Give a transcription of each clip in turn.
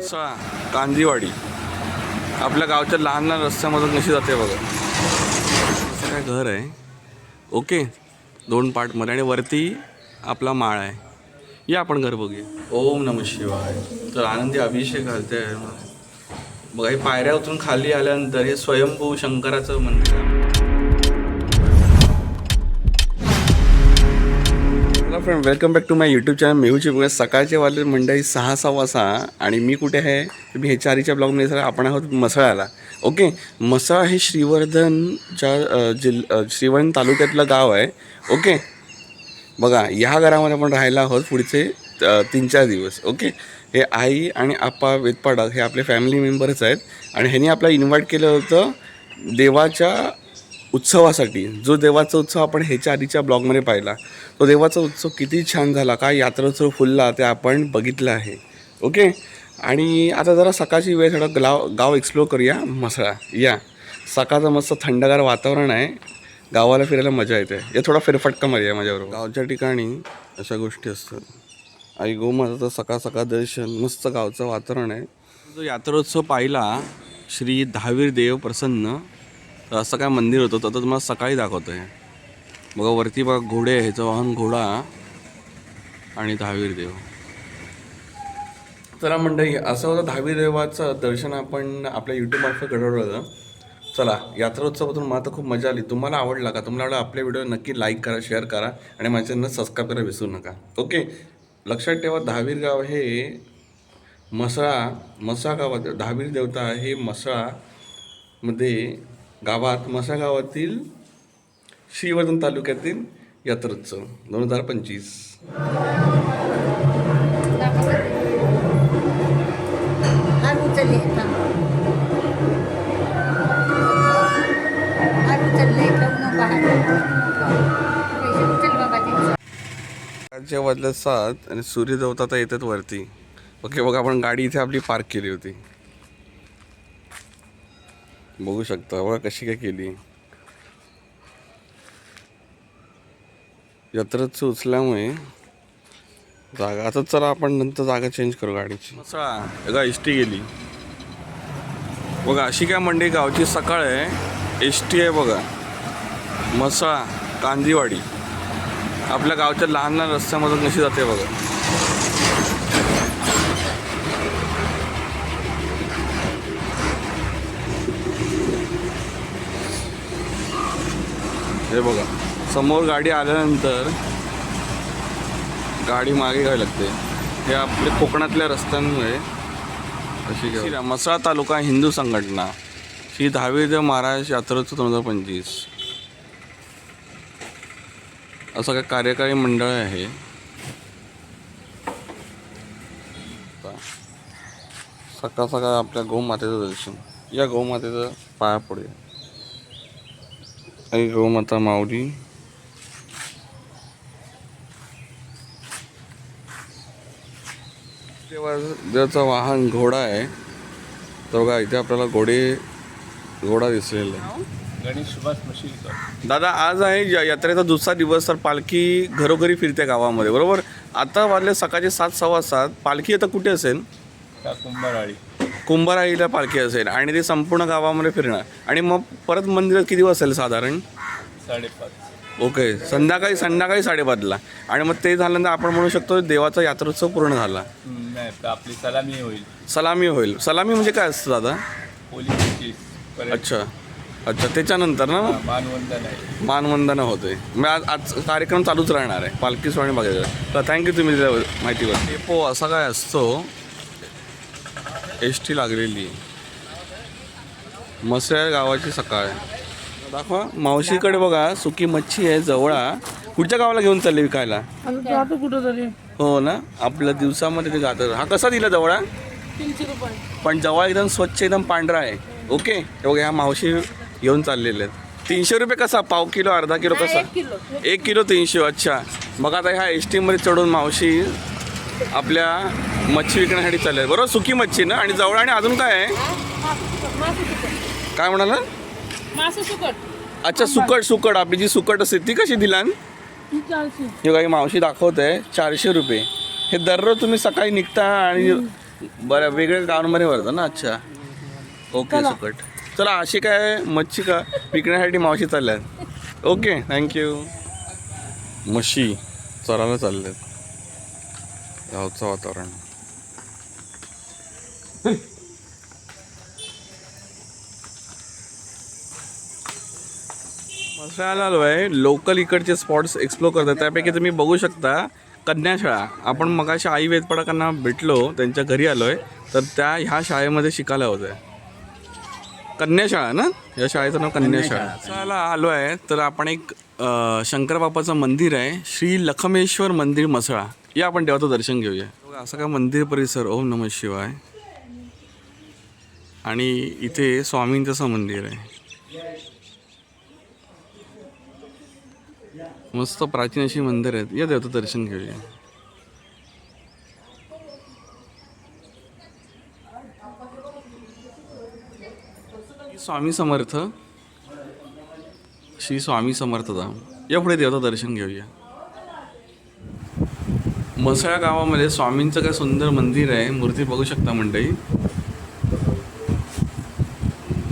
मसा कांदीवाडी आपल्या गावच्या लहान लहान रस्त्यामधून कशी जाते बघा. काय घर आहे. ओके दोन पार्टमध्ये आणि वरती आपला माळ आहे. या आपण घर बघूया. ओम नम शिवाय. तर आनंदी अभिषेक घालते. बघा हे पायऱ्या उतरून खाली आल्यानंतर हे स्वयंभू शंकराचं मंदिर आहे. Hello friend welcome back to my YouTube channel मेहूची बघा सकाळचे वाजले मंडळी सहा सहा वाजता आणि मी कुठे आहे? तुम्ही ह्याच्या हे चारीच्या ब्लॉगमध्ये सर आपण आहोत मसळाला ओके मसळा हे श्रीवर्धनच्या जिल श्रीवर्धन तालुक्यातलं गाव आहे. ओके बघा ह्या घरामध्ये आपण राहायला आहोत पुढचे तीन चार दिवस. ओके हे आई आणि आप्पा वेदपाडा हे आपले फॅमिली मेंबरच आहेत. आणि ह्यांनी आपल्याला इन्व्हाइट केलं होतं देवाच्या उत्सवासाठी जो देवाचा उत्सव आपण ह्याच्या आधीच्या ब्लॉगमध्ये पाहिला तो देवाचा उत्सव किती छान झाला काय यात्रोत्सव फुलला ते आपण बघितलं आहे. ओके? आणि आता जरा सकाळची वेळ थोडं गाव गाव एक्सप्लोर करूया मसळा या. सकाळचं मस्त थंडगार वातावरण आहे गावाला फिरायला मजा येते. या थोडा फेरफटका मारूया माझ्याबरोबर. गावच्या ठिकाणी अशा गोष्टी असतात. आई गोमाताचं सकाळ सकाळ दर्शन मस्त गावचं वातावरण आहे. जो यात्रोत्सव पाहिला श्री दहावीर देव प्रसन्न असं काय मंदिर होतं तर तो तुम्हाला सकाळी दाखवतो आहे बघा वरती बघा घोडे ह्याचं वाहन घोडा आणि दहावीर देव. चला मंडळी असं होतं दहावीर देवाचं दर्शन आपण आपल्या यूट्यूबमार्फत घडवलं होतं. चला यात्रोत्सवातून मला तर खूप मजा आली. तुम्हाला आवडला का? तुम्हाला आवडला आपल्या व्हिडिओ नक्की लाईक करा शेअर करा आणि माझ्या चॅनल सबस्क्राईब करायला विसरू नका. ओके लक्षात ठेवा दहावीर गाव हे मसळा मसा गावात दहावीर देवता हे मसळामध्ये गावात मसा गावातील श्रीवर्धन तालुक्यातील यात्रोत्सव दोन हजार पंचवीस. हार वाजल्या सात आणि सूर्य देवता आता येतात वरती. ओके बघा आपण गाडी इथे आपली पार्क केली होती. बघू शकता. बघा कशी काय केली? यत्रच उचल्यामुळे जागा आता चला आपण नंतर जागा चेंज करू गाडीची. मसळा बघा एस टी गेली. बघा अशी काय मंडई गावची सकाळ आहे. एस टी आहे बघा. मसळा कांदीवाडी. आपल्या गावच्या लहान लहान रस्त्यामधून कशी जाते बघा. हे बघा. समोर गाडी आल्यानंतर गाडी मागे घ्यावी लागते. हे आपल्या कोकणातल्या रस्त्यांमुळे. अशी घ्या मसळा तालुका हिंदू संघटना श्री दहावीदेव महाराज यात्रोत्सव दोन हजार पंचवीस. असं काय कार्यकारी मंडळ आहे. सकाळ सकाळ आपल्या गौमातेचं दर्शन. या गौमातेचं पाया पडूया गौमाता माऊली देवा देवाचं वाहन घोडा आहे. तर बघा इथे आपल्याला घोडे घोडा दिसलेला आहे. गणेश सुभाष मशिलकर दादा आज आहे या- यात्रेचा दुसरा दिवस तर पालखी घरोघरी फिरते गावामध्ये बरोबर? आता वाजले सकाळचे सात सव्वा सात. पालखी आता कुठे असेल? कुंभाराळी. कुंभाराईला पालखी असेल आणि ते संपूर्ण गावामध्ये फिरणार. आणि मग परत मंदिरात किती वाजता साधारण? साडेपाच. ओके संध्याकाळी संध्याकाळी साडेपाचला. आणि मग ते झाल्यानंतर आपण म्हणू शकतो देवाचा यात्रोत्सव पूर्ण झाला. आपली सलामी होईल. सलामी होईल. सलामी म्हणजे काय असतं दादा? पोलीस अच्छा. अच्छा त्याच्यानंतर ना? मानवंदन आहे. मानवंदना होते. मग आज आज कार्यक्रम चालूच राहणार आहे. पालखी सोहणी बघायचं. तर थँक्यू तुम्ही दिल्या माहितीवर डेपो असा काय असतो एस टी लागलेली मसळ्या गावाची सकाळ. दाखवा मावशीकडे बघा सुकी मच्छी आहे जवळा. कुठच्या गावाला घेऊन चालले विकायला? जातो कुठं तरी हो ना? आपल्या दिवसामध्ये ते जातं हा कसा दिला जवळा? पण जवळ एकदम स्वच्छ एकदम पांढरा आहे. ओके? हे बघा ह्या मावशी घेऊन चाललेले आहेत. तीनशे रुपये कसा? पाव किलो अर्धा किलो कसा? एक किलो. एक किलो तीनशे अच्छा. मग आता ह्या एस टीमध्ये चढून मावशी आपल्या मच्छी विकण्यासाठी चालले. बरोबर सुकी मच्छी ना? आणि जवळ आणि अजून काय आहे? काय म्हणाला? अच्छा सुकट सुकट. आपली जी सुकट असते ती कशी दिलान? ही चारशे काही मावशी दाखवत आहे चारशे रुपये. हे दररोज तुम्ही सकाळी निघता आणि बरं वेगळ्या गावांमध्ये भरतं ना? अच्छा. ओके सुकट. चला अशी काय मच्छी का विकण्यासाठी मावशी चालल्यात? Okay thank you. म्हशी चरायला चालल्यात. गावचं वातावरण मसाला आलो आहे लोकल इकडचे स्पॉट्स एक्सप्लोर करतात. त्यापैकी तुम्ही बघू शकता कन्याशाळा. आपण मगाशी आई वेदपडाकांना भेटलो त्यांच्या घरी आलो आहे तर त्या ह्या शाळेमध्ये शिकायला होतं आहे. कन्याशाळा ना? या शाळेचं नाव कन्याशाळा. शाळेला आलो आहे तर आपण एक शंकरबापाचं मंदिर आहे श्री लखमेश्वर मंदिर मसळा. या आपण देवाचं दर्शन घेऊया. असं काय मंदिर परिसर ओम नम शिवाय. आणि इथे स्वामींचं असं मंदिर आहे. मस्त प्राचीन अशी मंदिर आहेत. या देवाचं दर्शन घेऊया. स्वामी समर्थ. श्री स्वामी समर्थधाम या पुढे देवाचं दर्शन घेऊया. मसळा गावामध्ये स्वामींचं काय सुंदर मंदिर आहे मूर्ती बघू शकता मंडळी.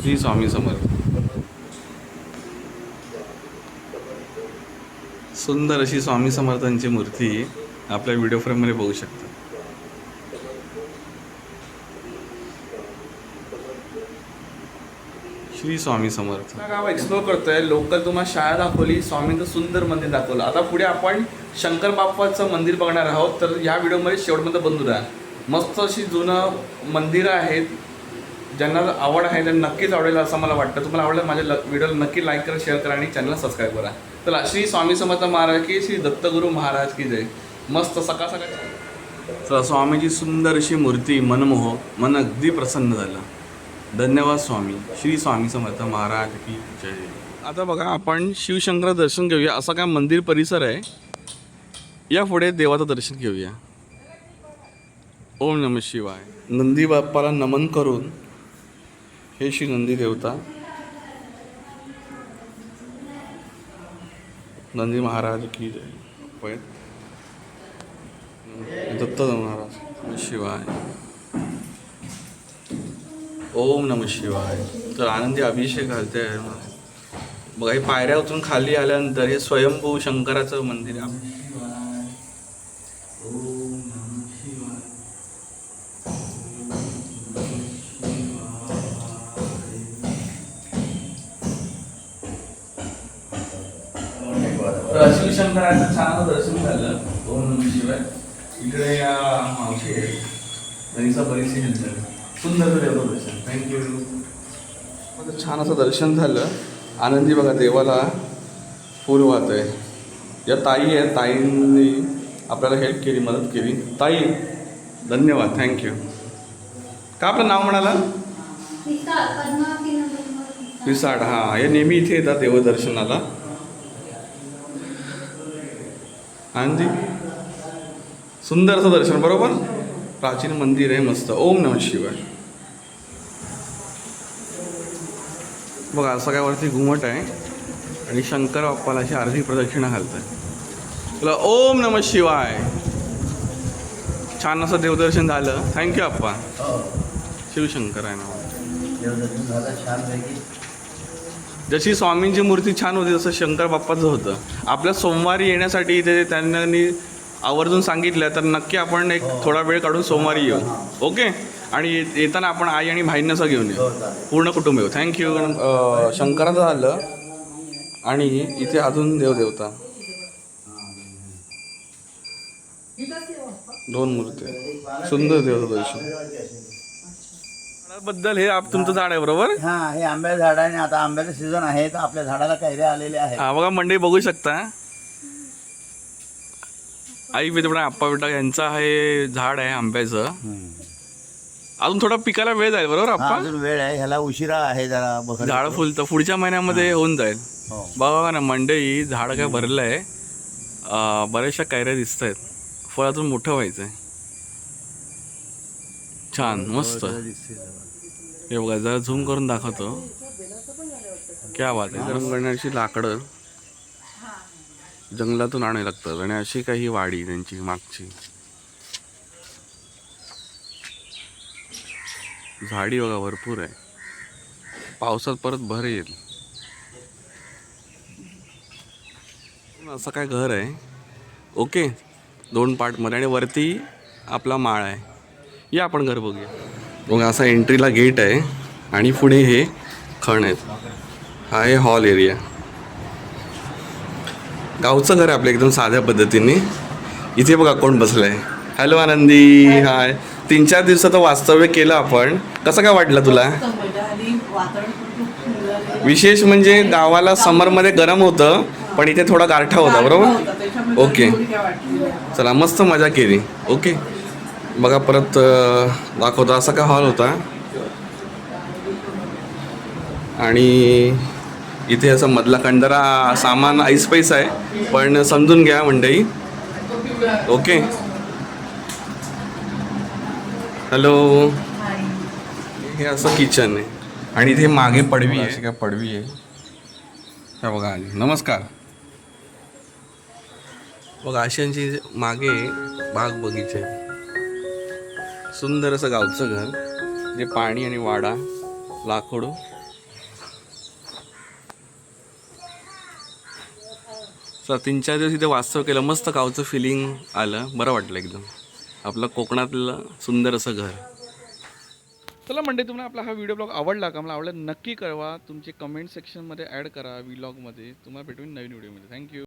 श्री स्वामी समर्थ. सुंदर अशी स्वामी समर्थांची मूर्ती आपल्या व्हिडिओ फ्रेममध्ये बघू शकता. श्री स्वामी समर्थ. गाव एक्सप्लोर करतोय लोकल तुम्हाला शाळा दाखवली स्वामींचं सुंदर मंदिर दाखवलं. आता पुढे आपण शंकर बाप्पाचं मंदिर बघणार आहोत तर या व्हिडिओमध्ये शेवटमध्ये बंधू राहा. मस्त अशी जुनं मंदिरं आहेत ज्यांना आवड आहे त्यांना नक्कीच आवडेल असं मला वाटतं. तुम्हाला आवडलं माझ्या ल व्हिडिओला नक्की लाईक करा शेअर करा आणि चॅनलला सबस्क्राईब करा. तर श्री स्वामी समर्थ महाराज की श्री दत्तगुरू महाराज की जय. मस्त सकाळ सकाळ. चला स्वामीची सुंदर अशी मूर्ती मनमोह मन अगदी प्रसन्न झालं. धन्यवाद स्वामी. श्री स्वामी समर्थ महाराज की जय. आता बघा आपण शिवशंकर दर्शन घेऊया. असा काय मंदिर परिसर आहे? या पुढे देवाचं दर्शन घेऊया. ओम नम शिवाय. नंदी बाप्पाला नमन करून हे श्री नंदी देवता नंदी महाराज की जय. दत्त महाराज. शिवाय. ओम नम शिवाय. तर आनंदी अभिषेक घालते आहे. बघा हे पायऱ्या उतरून खाली आल्यानंतर हे स्वयंभू शंकराचं मंदिर आहे. झालं सुंदर थँक्यू माझं छान असं दर्शन झालं. आनंदी बघा देवाला फूल वाहत आहे या ताई आहे ताईंनी आपल्याला हेल्प केली मदत केली. ताई धन्यवाद. थँक्यू का आपलं नाव म्हणाला? रिसाड हां हे नेहमी इथे येतात देवदर्शनाला. आनंदी? सुंदर असं दर्शन बरोबर? प्राचीन मंदिर आहे मस्त. ओम नम शिवाय. बघा असं काय वरती घुमट आहे आणि शंकर बाप्पाला अशी अर्धी प्रदक्षिणा घालत आहे तुला ओम नम शिवाय. छान असं देवदर्शन झालं. थँक्यू अप्पा शिवशंकर आहे ना. जशी स्वामींची मूर्ती छान होती तसं शंकर बाप्पाचं होतं. आपल्या सोमवारी येण्यासाठी ते त्यांनी आवर्जून सांगितलं तर नक्की आपण एक थोडा वेळ काढून सोमवारी येऊ. ओके? आणि येताना आपण आई आणि भाईंना घेऊन येऊ. पूर्ण कुटुंब येऊ. थँक्यू शंकराचं झालं. आणि इथे अजून देवदेवता. दोन मूर्ती. सुंदर देवता दर्शन. बद्दल हे आप तुमचं झाड आहे बरोबर? हा हे आंब्याचं झाड आहे आणि आता आंब्याचं सीझन आहे तर आपल्या झाडाला कैऱ्या आलेल्या आहेत. हा बघा मंडळी बघू शकता. आई बेटपणा आप्पा बेटा यांचा हे झाड आहे आंब्याचं. अजून थोडा पिकाला वेळ जाईल बरोबर हा आप्पा? अजून वेळ आहे. ह्याला उशिरा आहे जरा बघा झाड फुलतं पुढच्या महिन्यामध्ये होऊन जाईल. हो. बघा ना मंडई झाड काय भरलं आहे बऱ्याचशा कैऱ्या दिसत आहेत फळ अजून मोठं व्हायचं आहे छान मस्त. हे बघा जरा झूम करून दाखवतो. क्या बात आहे गरम करण्याची लाकडं. जंगलातून आणावे लागतात आणि अशी काही वाडी त्यांची मागची. झाडी बघा भरपूर आहे. पावसात परत भर येईल. असं काय घर आहे. ओके दोन पार्टमध्ये आणि वरती आपला माळ आहे. या आपण घर बघूया. बघा असा एंट्रीला गेट आहे आणि पुढे हे खण आहेत. हा आहे हॉल एरिया गावचं घर आहे आपलं एकदम साध्या पद्धतीने. इथे बघा कोण बसलंय. हॅलो आनंदी. हाय तीन चार दिवसाचं वास्तव्य केलं आपण. कसं काय वाटलं तुला? विशेष म्हणजे गावाला समरमध्ये गरम होतं पण इथे थोडा गारठा होता बरोबर? ओके चला मस्त मजा केली. ओके बघा परत दाखवतो. असा काय हॉल होता. आणि इथे असं मधला खंडरा सामान ऐस पैस आहे. पण समजून घ्या मंडई ओके हॅलो हे असं किचन आहे. आणि इथे मागे पडवी आहे. काय पडवी आहे. हा बघा आली नमस्कार. बघा अशांची मागे बाग बगीचे. सुंदर असं गावचं घर. जे पाणी आणि वाडा लाकूड सर तीन चार दिवस इथे वास्तव केलं. मस्त गावचं फिलिंग आलं. बरं वाटलं एकदम. आपलं कोकणातलं सुंदर असं घर. चला म्हणजे तुम्हाला आपला हा व्हिडिओ ब्लॉग आवडला का? मला आवडला नक्की कळवा. तुमचे कमेंट सेक्शनमध्ये ॲड करा व्लॉगमध्ये तुम्हाला भेटून नवीन व्हिडिओमध्ये थँक्यू